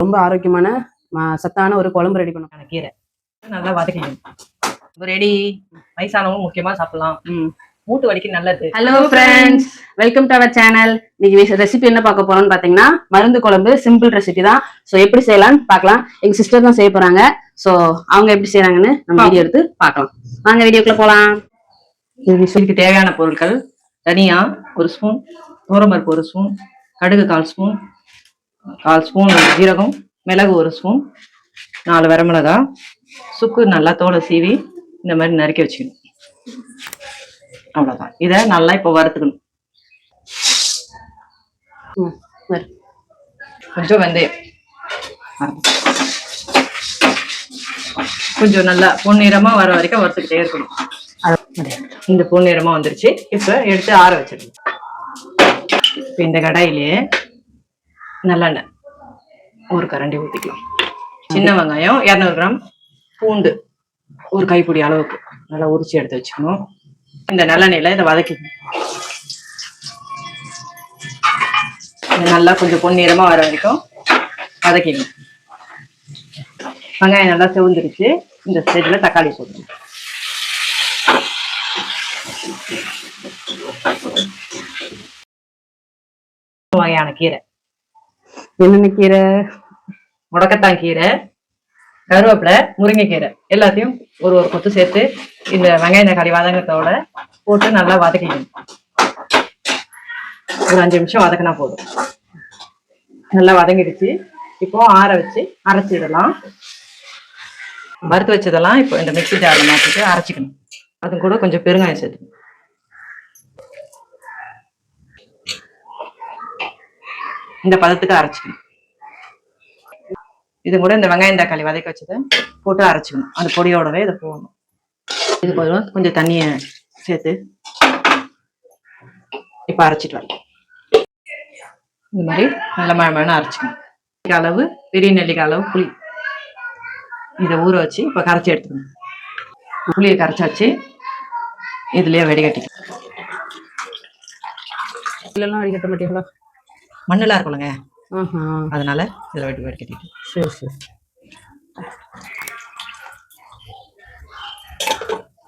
ரொம்ப ஆரோக்கியமான சத்தான ஒரு குழம்பு ரெடி அந்த கீரை. நல்லா வதக்கிக்கணும் ரெடி வயசானவங்க முக்கியமா சாப்பிடலாம். மூட்டு வலிக்கு நல்லது. Hello friends welcome to our channel இன்னைக்கு ரெசிபி என்ன பார்க்க போறோம்னு பாத்தீங்கன்னா மருந்து குழம்பு சிம்பிள் ரெசிபி தான். ஸோ எப்படி செய்யலாம்னு பார்க்கலாம். எங்க சிஸ்டர் தான் செய்ய போறாங்க. ஸோ அவங்க எப்படி செய்யறாங்கன்னு நம்ம வீடியோ எடுத்து பார்க்கலாம். வாங்க வீடியோக்குள்ள போலாம். இதுக்கு தேவையான பொருட்கள். தனியா ஒரு ஸ்பூன் தோரம்பருப்பு ஒரு ஸ்பூன் கடுகு கால் ஸ்பூன் கால் ஸ்பூன் ஜீரகம் மிளகு ஒரு ஸ்பூன் நாலு வரமிளகாய் சுக்கு நல்லா தோலை சீவி இந்த மாதிரி நறுக்கி வச்சுக்கணும். அவ்வளோதான் இதை நல்லா இப்போ வறுத்துக்கணும். கொஞ்சம் வெந்தயம். கொஞ்சம் நல்லா பொன்னிறமா வர வரைக்கும் வறுத்துக்கிட்டே இருக்கணும். இந்த பொன்னிறமா வந்துருச்சு. இப்போ எடுத்து ஆற வச்சிடணும். இப்போ இந்த கடாயிலேயே நல்லெண்ணெய் ஒரு கரண்டி ஊற்றிக்கலாம் சின்ன வெங்காயம் இரநூறு கிராம். பூண்டு ஒரு கைப்பிடி அளவுக்கு நல்லா உரிச்சு எடுத்து வச்சுக்கணும். இந்த நல்லெண்ணெயில இதை வதக்கிக்கணும். நல்லா கொஞ்சம் பொன்னிறமா வர வரைக்கும் வதக்கிக்கணும். வெங்காயம் நல்லா செவந்துருச்சு. இந்த ஸ்டேஜ்ல தக்காளி போடணும். வகையான கீரை. என்னென்ன கீரை? முடக்கத்தான் கீரை கருவேப்பிலை முருங்கைக்கீரை. எல்லாத்தையும் ஒரு ஒரு கொத்து சேர்த்து இந்த வெங்காய தக்காளி வதங்கத்தோட போட்டு நல்லா வதக்கிக்கணும். ஒரு அஞ்சு நிமிஷம் வதக்கினா போதும். நல்லா வதங்கிடுச்சு. இப்போ ஆற வச்சு அரைச்சிடலாம். வறுத்து வச்சதெல்லாம் இப்போ இந்த மிக்சி ஜாரில் மாற்றிட்டு அரைச்சிக்கணும். அது கூட கொஞ்சம் பெருங்காயம் சேர்த்துக்கணும். இந்த பதத்துக்கு அரைச்சிக்கணும். இது கூட இந்த வெங்காயம் தக்காளி வதக்க வச்சதை போட்டு அரைச்சிக்கணும். அந்த பொடியோடவே இதை போடணும். இது கொஞ்சம் கொஞ்சம் தண்ணியை சேர்த்து இப்போ அரைச்சிட்டு வரலாம். இந்த மாதிரி நல்ல மழை மழை அரைச்சிக்கணும் அளவு பெரிய நெல்லிக்காய் அளவு புளி. இதை ஊற வச்சு இப்போ கரைச்சி எடுத்துக்கணும். புளியை கரைச்சி வச்சு இதுலயே வெடிகட்டிக்கணும் இல்லைன்னா வடிகட்ட மாட்டீங்களா? மண்ணெல்லாம் இருக்கும்லங்க. அதனால இதில் வெடி வெடிக்கட்டிட்டு சரி சரி.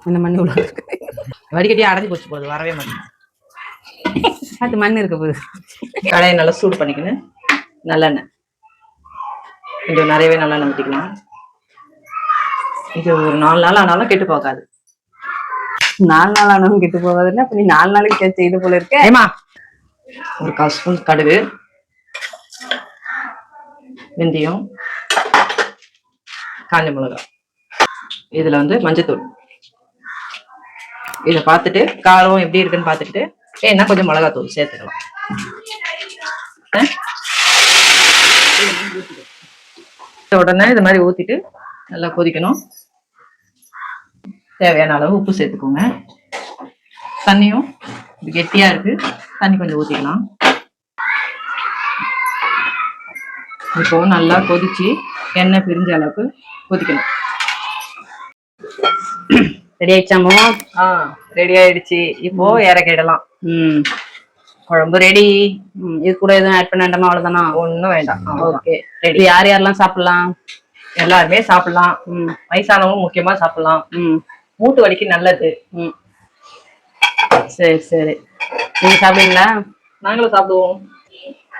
இந்த மண் இவ்வளோ இருக்கு? வடிகட்டி அடைஞ்சு போச்சு போகுது வரவே மாட்டேங்குது. அது மண் இருக்க போகுது. கடாயை நல்லா சூடு பண்ணிக்கணும். நல்லெண்ணெய். கொஞ்சம் நிறையவே நல்லெண்ணெய் ஊற்றிக்கலாம் இது ஒரு நாலு நாள் ஆனாலும் கெட்டு போகாது. நாலு நாள் ஆனாலும் கெட்டு போகாதுன்னா அப்ப நீ நாலு நாளைக்கு இது போல இருக்க. ஏமா ஒரு கால் ஸ்பூன் கடுகு வெந்தயம் காஞ்ச மிளகா இதுல வந்து மஞ்சத்தூள். இதை பார்த்துட்டு காரம் எப்படி இருக்குன்னு பார்த்துட்டு ஏன்னா கொஞ்சம் மிளகாத்தூள் சேர்த்துக்கலாம். உடனே இது மாதிரி ஊத்திட்டு நல்லா கொதிக்கணும். தேவையான அளவு உப்பு சேர்த்துக்கோங்க. தண்ணியும் இது கெட்டியா இருக்கு. தண்ணி கொஞ்சம் ஊத்திக்கலாம் இப்போ நல்லா கொதிச்சு எண்ணெய் பிரிஞ்ச அளவுக்கு கொதிக்கணும் ரெடி ஆயிடுச்சாமோ ஆ ரெடி ஆயிடுச்சு. இப்போ இறக்கிடலாம் ம். குழம்பு ரெடி இது கூட எதுவும் ஆட் பண்ண வேண்டாமா அவ்வளவுதானா? ஒண்ணும் வேண்டாம். ஓகே ரெடி யார் யாரெல்லாம் சாப்பிடலாம்? எல்லாருமே சாப்பிடலாம். ம். வயசானவங்க முக்கியமா சாப்பிடலாம். ம். மூட்டு வலிக்கு நல்லது. ம். சரி சரி. நீங்க சாப்பிடுவீங்களா? நாங்களும் சாப்பிடுவோம்.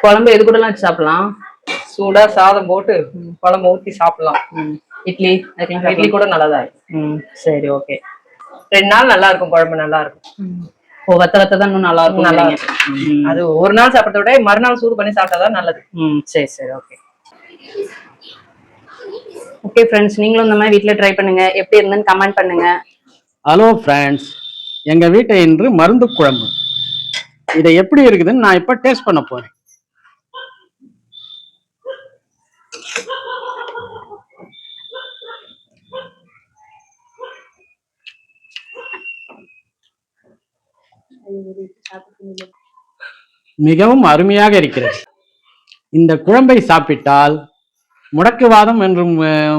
குழம்பு எது கூடலாம் வச்சு சாப்பிடலாம்? சூடா சாதம் போட்டு குழம்பு ஊத்தி சாப்பிடலாம். இட்லி இட்லி கூட நல்லதா இருக்கும். சரி ஓகே. ரெண்டு நாள் நல்லா இருக்கும் குழம்பு நல்லா இருக்கும். ஓ வத்த வத்த தான் இன்னும் நல்லா இருக்கும் நல்லா இருக்கும். அது ஒரு நாள் சாப்பிட்டத விட மறுநாள் சூடு பண்ணி சாப்பிட்டாதான் நல்லது. ம் சரி சரி ஓகே. ஓகே ஃப்ரெண்ட்ஸ் நீங்களும் இந்த மாதிரி வீட்டில் ட்ரை பண்ணுங்க. எப்படி இருந்துன்னு கமெண்ட் பண்ணுங்க. ஹலோ ஃப்ரெண்ட்ஸ் எங்க வீட்டை இன்று மருந்து குழம்பு. இதை எப்படி இருக்குதுன்னு நான் இப்ப டேஸ்ட் பண்ண போறேன். மிகவும் அருமையாக இருக்கிறது. இந்த குழம்பை சாப்பிட்டால் முடக்குவாதம் என்றும்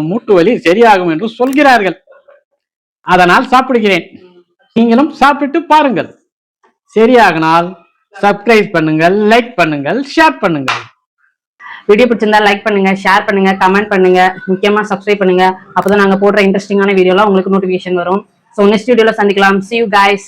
மூட்டு வலி சரியாகும் என்று சொல்கிறார்கள். அதனால் சாப்பிடுகிறேன். நீங்களும் சாப்பிட்டு பாருங்கள். சரியாகனால் சப்ஸ்கிரைப் பண்ணுங்கள் லைக் பண்ணுங்கள் ஷேர் பண்ணுங்கள். வீடியோ பிடிச்சிருந்தா லைக் பண்ணுங்க ஷேர் பண்ணுங்க கமெண்ட் பண்ணுங்க முக்கியமா சப்ஸ்கிரைப் பண்ணுங்க. அப்பதான் நாங்க போடுற இன்ட்ரெஸ்டிங்கான வீடியோலாம் உங்களுக்கு நோட்டிபிகேஷன் வரும். ஸோ நெக்ஸ்ட் வீடியோல சந்திக்கலாம். See you guys.